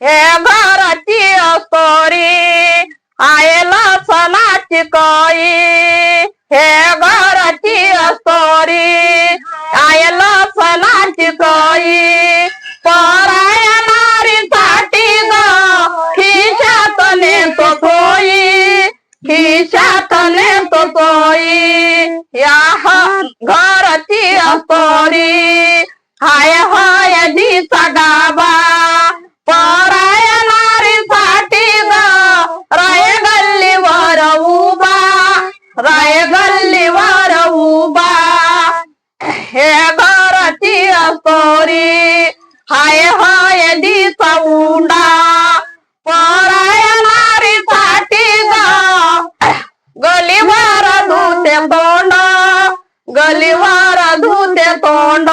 हे घराची असतोरी आयला सणाची कई हे घराची असतोरी आयला सणाची कई पराया ग, खिशात नेतो तोई या ह- राय गल्लीवर उभा हे घराची असतोरी हाय हाय दिसा उंडा पराया नारीसाठी ग। गलीवर धुते तोंड गलीवर धुते तोंड।